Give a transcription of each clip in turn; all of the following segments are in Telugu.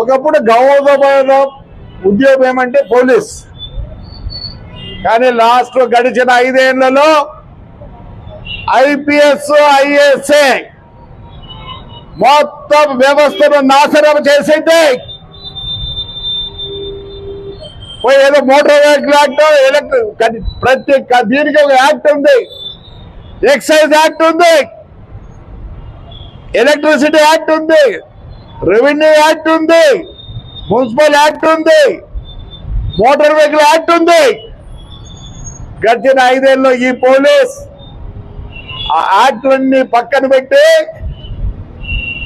ఒకప్పుడు గౌరవమైన ఉద్యోగం ఏమంటే పోలీస్. కానీ లాస్ట్లో గడిచిన ఐదేళ్ళలో ఐపీఎస్ ఐఏఎస్ఏ మొత్తం వ్యవస్థను నాశనం చేసింది. పోయి ఏదో మోటార్ వెహికల్ యాక్ట్ ఎలక్ట్రిక్ ప్రతి దీనికి ఒక యాక్ట్ ఉంది. ఎక్సైజ్ యాక్ట్ ఉంది. ఎలక్ట్రిసిటీ యాక్ట్ ఉంది. రెవెన్యూ యాక్ట్ ఉంది మున్సిపల్ యాక్ట్ ఉంది మోటార్ వెహికల్ యాక్ట్ ఉంది. గడిచిన ఐదేళ్ళలో ఈ పోలీస్ ఆ యాక్ట్లన్నీ పక్కన పెట్టి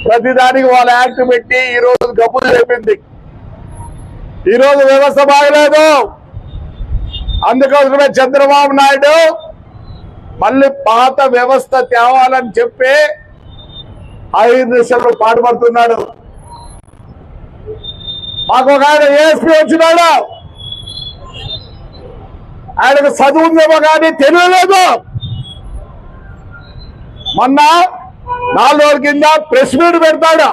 ప్రతిదానికి వాళ్ళ యాక్ట్ పెట్టి ఈ రోజు గబ్బులు చెప్పింది ఈ రోజు వ్యవస్థ బాగలేదు. అందుకోసమే చంద్రబాబు నాయుడు మళ్ళీ పాత వ్యవస్థ తేవాలని చెప్పి ఐదు దిశలు పాటుపడుతున్నాడు మాకు ఒక ఆయన ఏఎస్పీ వచ్చినాడు ఆయనకు చదువు ఉందేమో కానీ తెలియలేదు. మొన్న నాలుగు రోజుల కింద ప్రెస్ మీట్ పెడతాడు.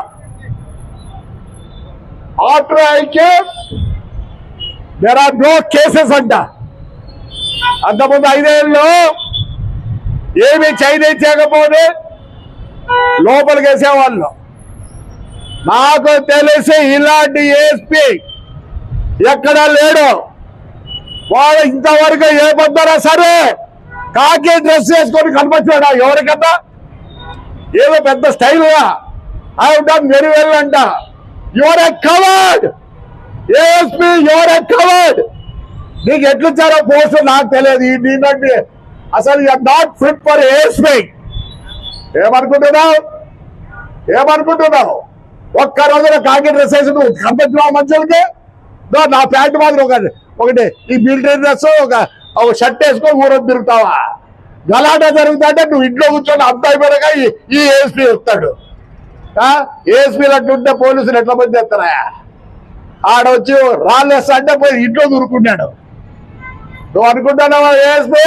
ఆఫ్టర్ ఐకే దేర్ ఆర్ నో కేసెస్ అంట. అంతకుముందు ఐదేళ్ళు ఏమి చైతన్యం చేయకపోతే లోపలికి వేసేవాళ్ళు. నాకు తెలిసి ఇలాంటి ఏఎస్పీ ఎక్కడా లేడు. వాడు ఇంతవరకు ఏ పొద్దునా సరే కాకి డ్రెస్ వేసుకొని కనిపించాడా ఎవరికన్నా ఏదో పెద్ద స్టైల్గా ఐ డన్ వెరీ వెల్ అంట. You're a coward ASP you're a coward నీకు ఎట్లిచ్చారో పోస్ట్ నాకు తెలియదు. ఈ దీనికి అసలు you are not fit for ASP ఏమనుకుంటున్నావు? ఏమనుకుంటున్నావు? ఒక్క రోజున కాకి డ్రెస్ వేసి నువ్వు కనిపించినావు మనుషులకి? దో నా ప్యాంట్ మాత్రం ఒకటి ఒకటి ఈ మిలిటరీ డ్రెస్ ఒక ఒక షర్ట్ వేసుకొని ఊరొద్దు తిరుగుతావా? గలాటా జరుగుతుంటే నువ్వు ఇంట్లో కూర్చొని అబ్బాయి అయిపోయాక ఈ- ఈ ఏఎస్పీ వస్తాడు. ఏఎస్పీలు అట్లుంటే పోలీసులు ఎట్లా పని చేస్తారా? ఆడ వచ్చి రాళ్ళేస్తా అంటే పోయి ఇంట్లో దూరుకున్నాడు నువ్వు అనుకుంటున్నావా ASP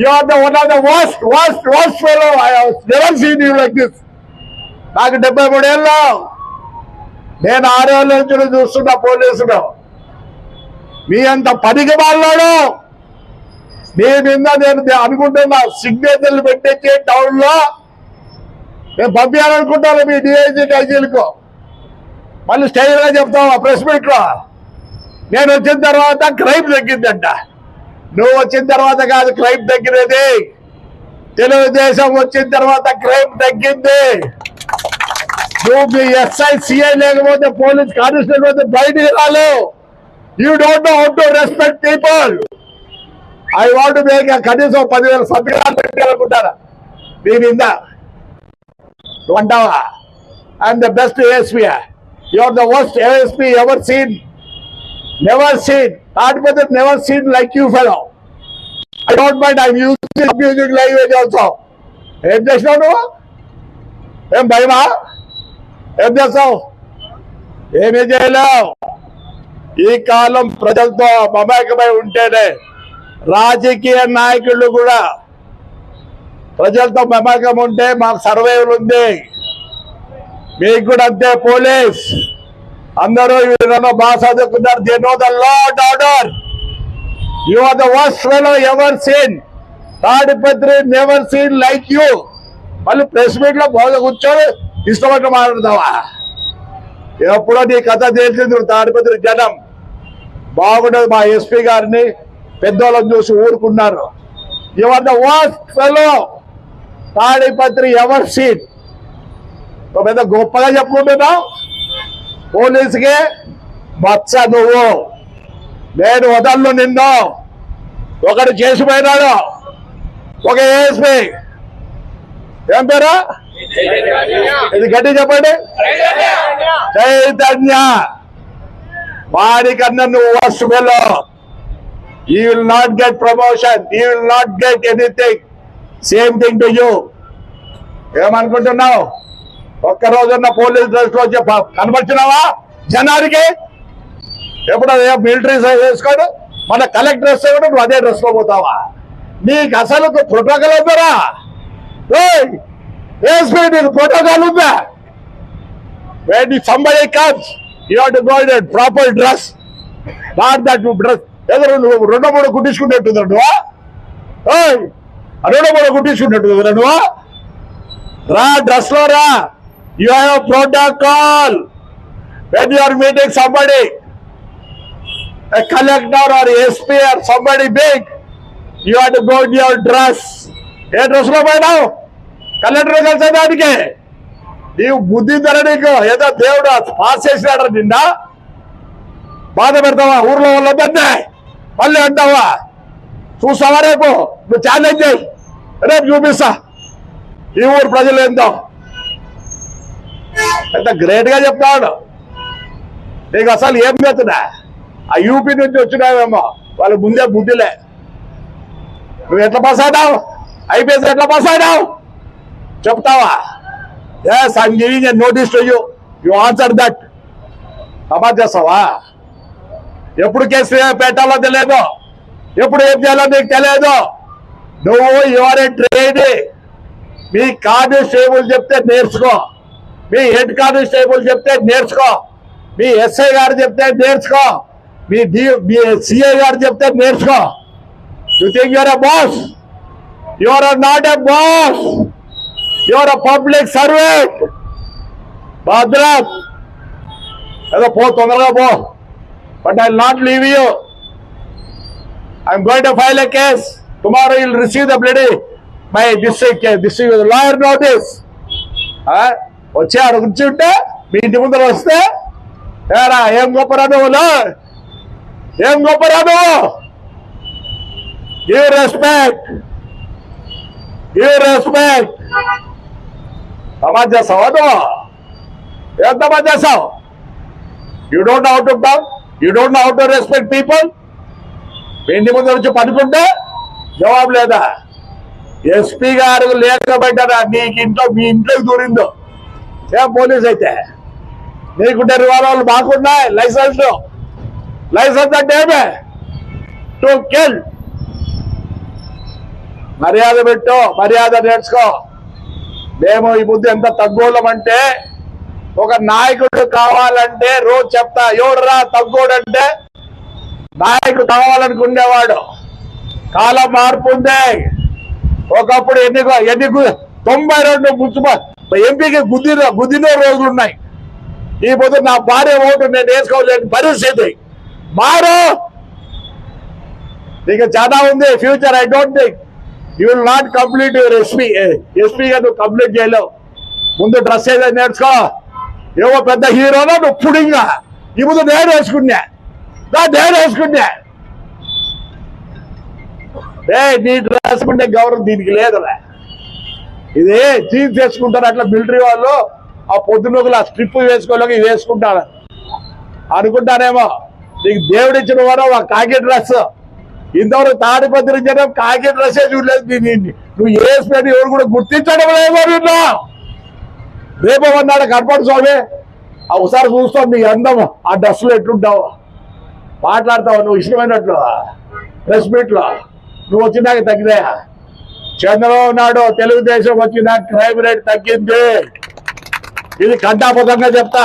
you are the one of the worst worst worst fellow I never seen you like this నాకు డెబ్బై మూడేళ్ళు. నేను ఆరేళ్ళ నుంచి చూస్తున్నా పోలీసులు. మీ అంత పనికి వాళ్ళాడు మీ మీద నేను అనుకుంటున్నా సిగ్నేచర్లు పెట్టించి టౌన్లో నేను పంపించాలనుకుంటాను మీ డిఐజీ ఐజీలకు మళ్ళీ స్టైల్ చెప్తావా ప్రెస్ మీట్లో. నేను వచ్చిన తర్వాత క్రైమ్ తగ్గిందంట. నువ్వు వచ్చిన తర్వాత కాదు క్రైమ్ తగ్గినది. తెలుగుదేశం వచ్చిన తర్వాత క్రైమ్ తగ్గింది. నువ్వు మీ ఎస్ఐ సిఐ లేకపోతే పోలీస్ కానిస్టేబుల్ అయితే బయటికి రాలేవు you don't know how to respect people I want make కనీసం పదివేల సభ్యులు పెట్టాలనుకుంటారా మీ మీద నువ్వు అంటావా I'm the best ASP you're the worst ASP ever seen never seen కాకపోతే never seen like you fellow I don't mind I using music language also ఏం చేసినావు నువ్వు? ఏం భయమా? ఏం చేస్తావు? ఏమీ చేయలేవు. ఈ కాలం ప్రజలతో మమేకమై ఉంటేనే రాజకీయ నాయకులు కూడా ప్రజలతో మమేకం ఉంటే మాకు సర్వేలు ఉంది. మీకు కూడా అంతే పోలీస్. అందరూ వీళ్ళలో బాగా చదువుకున్నారు they know the law and order you are the worst fellow ever seen Tadipatri never seen like you మళ్ళీ ప్రెస్ మీట్లో బాగా కూర్చొని ఇష్టపడి మాట్లాడతావా? ఎప్పుడో నీ కథ తెలిసింది తాడిపత్రి జనం. బాగుండదు మా ఎస్పీ గారిని పెద్దోళ్ళని చూసి ఊరుకున్నారు. You're the worst fellow Tadipatri ever seen పెద్ద గొప్పగా చెప్పుకుంటున్నావు పోలీసుకి మచ్చ నువ్వు. నేను వదలను నిన్ను. ఒకడు చేసిపోయినాడు. ఒక ఏఎస్పీ ఏం పేరు? ఇది గట్టి చెప్పండి. చైతన్య. వాడికన్నా నువ్వు worst fellow you will not get promotion. You will not get anything. Same thing to you. ఏమనుకుంటున్నావు? ఒక్క రోజున్న పోలీస్ డ్రెస్లో కనపరిచినావా జనానికి? ఎప్పుడు అదే మిలిటరీ వేసుకోడు? మన కలెక్టర్ డ్రెస్ కూడా నువ్వు అదే డ్రెస్లో పోతావా? నీకు అసలు ప్రోటోకాల్ ఉందరా ఏస్పీ నీకు ప్రోటోకాల్ ఉందా when somebody comes, you have to go in a proper dress. Not that you dress. ఏదో నువ్వు రెండో మూడు కుట్టించుకున్నట్టు నువ్వా. ఓయ్, ఆ రెండో మూడో కుట్టించుకున్నట్టు నువ్వా. రా డ్రెస్లో రా. You have protocol when you are meeting somebody collector or SP or somebody big you have to go in your dress ఏ డ్రెస్లో పోయినావు? కలెక్టర్ కలిసేదానికి. నీవు బుద్ధి ధర నీకు. ఏదో దేవుడు పాస్ చేసినాడు నిన్న బాధ పెడతావా? ఊర్లో వాళ్ళందరినీ. మళ్ళీ అంటావా? చూస్తావా రేపు? నువ్వు ఛాలెంజ్ చేయి. రేపు చూపిస్తా. ఈ ఊరు ప్రజలు ఏందో? ఎంత గ్రేట్గా చెప్తాడు నీకు అసలు ఏం చేస్తున్నా? ఆ యూపీ నుంచి వచ్చినావేమో. వాళ్ళ ముందే బుద్ధిలే. నువ్వు ఎట్లా పాస్ అవుతావు? ఐపీఎస్ ఎట్లా పాస్ అయినావు? చెప్తావా? Yes I'm giving a notice to you you answer that Samaj చేస్తావా? ఎప్పుడు కేసు పెట్టాలో తెలియదు? ఎప్పుడు ఏం చేయాలో నీకు తెలియదు? నువ్వు యువర్ ఏ ట్రేడ్ మీ కానిస్టేబుల్ చెప్తే నేర్చుకో. మీ హెడ్ కానిస్టేబుల్ చెప్తే నేర్చుకో. మీ ఎస్ఐ గారు చెప్తే నేర్చుకో. మీ డి మీ సిఐ గారు చెప్తే నేర్చుకో. You think you're a boss you're not a boss you're a public servant భద్రం ఏదో పో తొందరగా పో. But I not leave you I'm going to file a case tomorrow will receive the bloody my district district lawyer notice వచ్చి ఆడ కూర్చుంటే మీ ఇంటి ముందర వస్తే ఏరా ఏం గొప్పరా నువ్వులు ఏం గొప్పరా నువ్వు గివ్ రెస్పెక్ట్ ఏ రెస్పెక్ట్ సమాజ్ చేస్తావా నువ్వు ఏం సమాజ్ చేస్తావు you don't how to talk you don't how to respect people ఇంటి ముందు వచ్చి పడుకుంటే జవాబు లేదా? ఎస్పీ గారు లేకపోయినా నీకు ఇంట్లో మీ ఇంట్లోకి దూరిందో? ఏం పోలీస్ అయితే? నీకుంటే రివాల్వర్లు మాకున్నాయి లైసెన్స్. లైసెన్స్ అంటే ఏమే? To kill. మర్యాద పెట్టు మర్యాద నేర్చుకో. మేము ఈ ముద్దు ఎంత తగ్గోళ్ళమంటే ఒక నాయకుడు కావాలంటే రోజు చెప్తా ఎవడురా తగ్గోడు అంటే నాయకుడు కావాలనుకునేవాడు. కాలం మార్పు ఉంది. ఒకప్పుడు ఎన్ని ఎన్ని గు- తొంభై రెండు మున్సిపల్ ఎంపీకి గుద్దిన గుద్దిన రోజులు ఉన్నాయి. ఈ పొద్దు నా భార్య ఓటు నేను వేసుకోలేని పరిస్థితి. మారు. నీకు చాలా ఉంది. Future I don't think. You will not complete your SP ఎస్పీగా నువ్వు కంప్లీట్ చేయలేవు. ముందు డ్రెస్ ఏదైనా నేర్చుకో. ఏవో పెద్ద హీరోలో నువ్వు పుడింగా. ఈ ముందు నేను వేసుకున్నా. నా నేను వేసుకున్నా. ఏ నీ డ్రెస్ ఉంటే గౌరవం దీనికి లేదురా ఇది జీన్స్ వేసుకుంటారు అట్లా మిలిటరీ వాళ్ళు. ఆ పొద్దునొకలు ఆ స్ట్రిప్ వేసుకోలేక వేసుకుంటారు. అనుకుంటానేమో నీకు దేవుడిచ్చిన వారు ఒక కాకి డ్రెస్ ఇంతవరకు తాడిపత్రి జనం కాకి డ్రెస్సే చూడలేదు దీన్ని నువ్వు వేసుకొని ఎవరు కూడా గుర్తించడం లేదు రేపు అన్నాడు కనపడు స్వామి? ఆ ఒకసారి చూస్తావు నీ అందం. ఆ డ్రెస్సులో ఎట్లుంటావు. మాట్లాడతావు నువ్వు? ఇష్టమైనట్లు. ప్రెస్ మీట్లో. నువ్వు వచ్చినాక తగ్గినాయా చంద్రబాబు నాయుడు తెలుగుదేశం వచ్చిన క్రైమ్ రేట్ తగ్గింది. ఇది కంటాపదంగా చెప్తా.